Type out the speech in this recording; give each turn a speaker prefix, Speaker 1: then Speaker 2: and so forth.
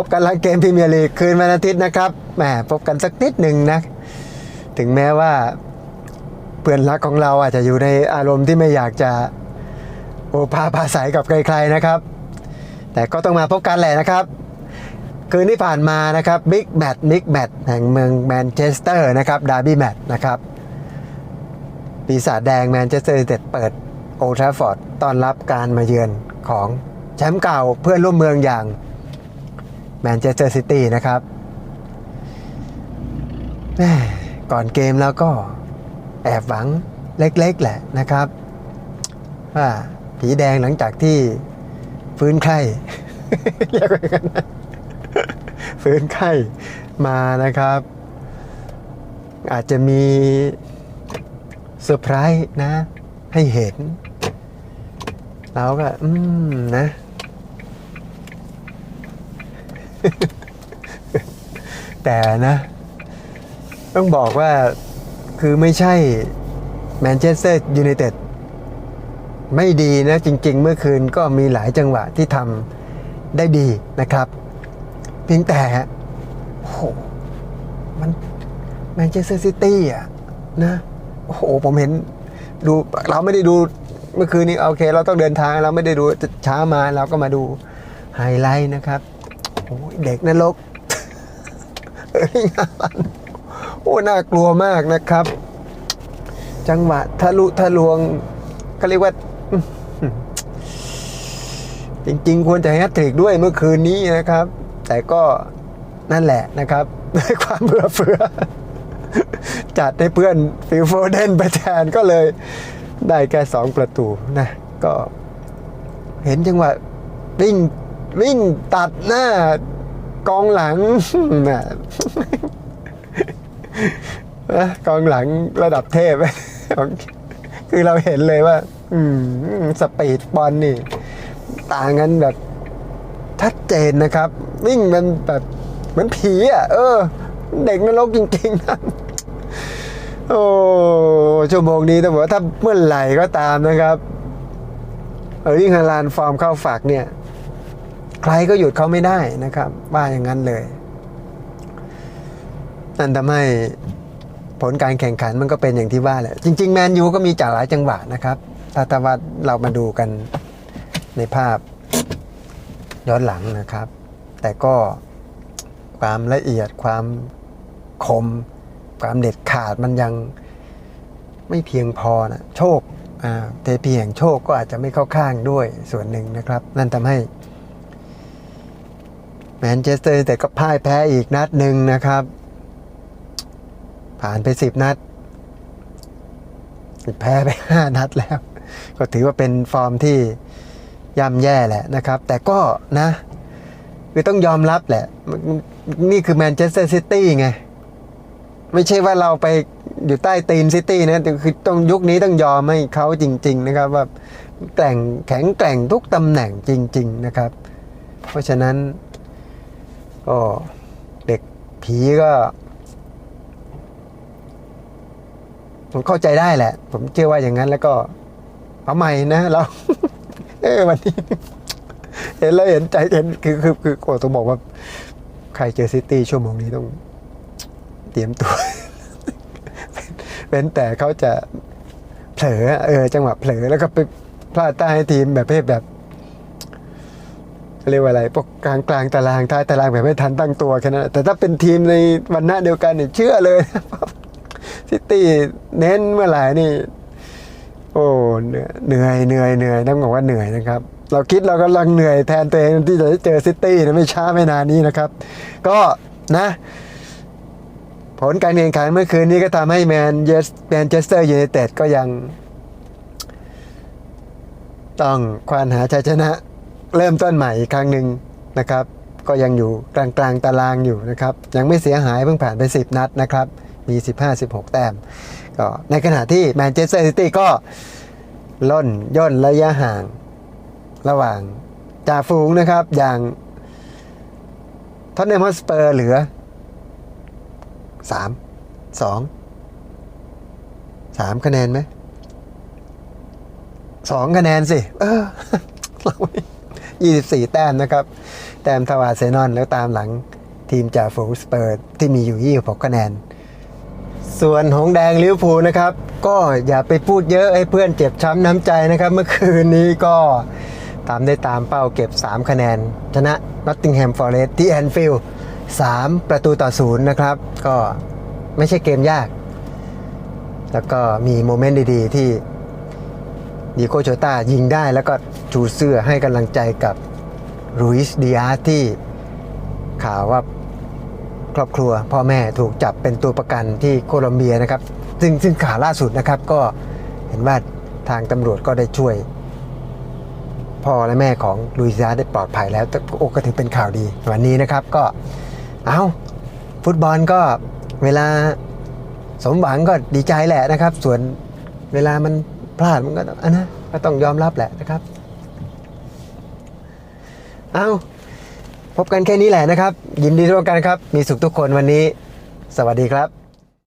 Speaker 1: พบกันหลังเกมพรีเมียร์ลีกคืนวันอาทิตย์นะครับแหมพบกันสักนิดหนึ่งนะถึงแม้ว่าเพื่อนรักของเราอาจจะอยู่ในอารมณ์ที่ไม่อยากจะโอภาปราศัยกับใครๆนะครับ แต่ก็ต้องมาพบกันแหละนะครับ คืนที่ผ่านมานะครับบิ๊กแมตช์บิ๊กแมตช์แห่งเมืองแมนเชสเตอร์นะครับดาร์บี้แมตช์นะครับปีศาจแดงแมนเชสเตอร์ยูนเต็ดเปิดโอทราฟอร์ดต้อนรับการมาเยือนของแชมป์เก่าเพื่อนร่วมเมืองอย่าง แมนเชสเตอร์ซิตี้นะครับก่อนเกมแล้วก็แอบหวังเล็กๆแหละนะครับ ว่าผีแดงหลังจากที่ฟื้นไข้เรียกว่าอย่างนั้นฟื้นไข้มานะครับ อาจจะมีเซอร์ไพรส์นะ ให้เห็น เราก็ อืม นะ แต่นะ ต้องบอกว่าคือไม่ใช่แมนเชสเตอร์ยูไนเต็ดไม่ดีนะ จริง ๆ เมื่อคืนก็มีหลายจังหวะที่ทำได้ดีนะครับ เพียงแต่โอ้โหมันแมนเชสเตอร์ซิตี้อะนะโอ้โหผมเห็นดูเราไม่ได้ดูเมื่อคืนนี้โอเค เราต้องเดินทางเราไม่ได้ดูช้ามาเราก็มาดูไฮไลท์นะครับ โอ้ยเด็กนรกเอ้ยงานโอ้น่ากลัวมากนะครับ จังหวะทะลุทะลวงก็เรียกว่า จริงๆ ควรจะแฮตทริกด้วยเมื่อคืนนี้นะครับ แต่ก็นั่นแหละนะครับด้วยความเบื่อเฟือ จัดให้เพื่อนฟิลโฟเดนไปแทนก็เลยได้แค่สองประตูนะ ก็เห็นจังหวะวิ่ง วิ่งตัดหน้ากองหลังนะกองหลังระดับเทพ คือเราเห็นเลยว่าสปีดบอลนี่ ต่างกันแบบชัดเจนนะครับ วิ่งมันแบบเหมือนผีอะ เออ เด็กนรกจริงๆ โอ้ชั่วโมงนี้ต้องบอกว่าถ้าเมื่อไหร่ก็ตามนะครับเออยิ่งฮาลานฟอร์มเข้าฝากเนี่ย ใครก็หยุดเขาไม่ได้นะครับ ว่าอย่างนั้นเลย นั่นทำให้ผลการแข่งขันมันก็เป็นอย่างที่ว่าแหละ จริง ๆ แมนยูก็มีจากหลายจังหวะนะครับ ถ้าถ้าว่าเรามาดูกันในภาพย้อนหลังนะครับ แต่ก็ความละเอียดความคม ความเด็ดขาดมันยังไม่เพียงพอนะโชคอ่าเทพีแห่งโชคก็อาจจะไม่เข้าข้างด้วยส่วนหนึ่งนะครับ นั่นทำให้ แมนเชสเตอร์แต่ก็พ่ายแพ้อีกนัดหนึ่งนะครับ ผ่านไปสิบนัด แพ้ไปห้านัดแล้ว ก็ถือว่าเป็นฟอร์มที่ย่ำแย่แหละนะครับ แต่ก็นะ คือต้องยอมรับแหละ นี่คือแมนเชสเตอร์ซิตี้ไง ไม่ใช่ว่าเราไปอยู่ใต้ตีนซิตี้นะแต่คือต้องยุคนี้ต้องยอมให้เขาจริง ๆ นะครับ ว่าแกร่งแข็งแกร่งทุกตำแหน่งจริง ๆ นะครับ เพราะฉะนั้น ก็เด็กผีก็ผมเข้าใจได้แหละ ผมเชื่อว่าอย่างนั้นแล้วก็เอาใหม่นะเรา เออวันนี้ เห็นแล้วเห็นใจเห็นคือคือคือโอ้ต้องบอกว่า ใครเจอซิตี้ชั่วโมงนี้ต้อง เตรียมตัวเป็นแต่เขาจะเผลอเออ จังหวะเผลอแล้วก็ไปพลาดใต้ให้ทีมแบบเภทแบบ เรียกว่าอะไรพวกกลางกลางตารางท้ายตารางแบบไม่ทันตั้งตัวแค่นั้นแต่ถ้าเป็นทีมในวันหน้าเดียวกันเนี่ยเชื่อเลยซิตี้เน้นเมื่อไหร่นี่ โอ้เหนื่อยเหนื่อยเหนื่อยต้องบอกว่าเหนื่อยนะครับ เราคิดเรากำลังเหนื่อยแทนตัวเองที่จะได้เจอซิตี้นะไม่ช้าไม่นานนี้นะครับ ก็นะผลการแข่งขันเมื่อคืนนี้ก็ทำให้แมนเยสแมนเชสเตอร์ยูไนเต็ดก็ยัง ต้องควานหาชัยชนะ เริ่มต้นใหม่อีกครั้งหนึ่งนะครับ ก็ยังอยู่กลางกลางตารางอยู่นะครับ ยังไม่เสียหายเพิ่งผ่านไป 10 นัดนะครับ มี 15-16 แต้ม ก็ในขณะที่แมนเชสเตอร์ซิตี้ก็ล่นย่นระยะห่างระหว่างจ่าฝูงนะครับ อย่างท็อตเนมฮอสเปอร์เหลือสามสองสามคะแนนไหมสองคะแนนสิ เออเราไม่ 24 แต้มนะครับ แต้มเทาวอาร์เซนอลแล้วตามหลังทีมจ่าฝูงสเปอร์ที่มีอยู่ 26 คะแนน ส่วนหงแดงลิเวอร์พูลนะครับ ก็อย่าไปพูดเยอะให้เพื่อนเจ็บช้ำน้ำใจนะครับ เมื่อคืนนี้ก็ตามได้ตามเป้าเก็บ 3 คะแนน ชนะนอตติงแฮมฟอร์เรสต์ที่แอนฟิลด์3ประตูต่อศูนย์นะครับ ก็ไม่ใช่เกมยาก แล้วก็มีโมเมนต์ดี ๆ ที่ดีโกโชต้ายิงได้แล้วก็ ชูเสื้อให้กำลังใจกับรูอิสดิอาที่ข่าวว่าครอบครัวพ่อแม่ถูกจับเป็นตัวประกันที่โคลอมเบียนะครับ ซึ่งซึ่งข่าวล่าสุดนะครับก็เห็นว่าทางตำรวจก็ได้ช่วย พ่อและแม่ของลุยซาได้ปลอดภัยแล้วโอ้ก็ถือเป็นข่าวดี วันนี้นะครับก็เอาฟุตบอลก็เวลาสมหวังก็ดีใจแหละนะครับ ส่วนเวลามันพลาดมันก็องอะนะก็ต้องยอมรับแหละนะครับ เอาพบกันแค่นี้แหละนะครับ ยินดีทุกกันครับ มีสุขทุกคนวันนี้ สวัสดีครับ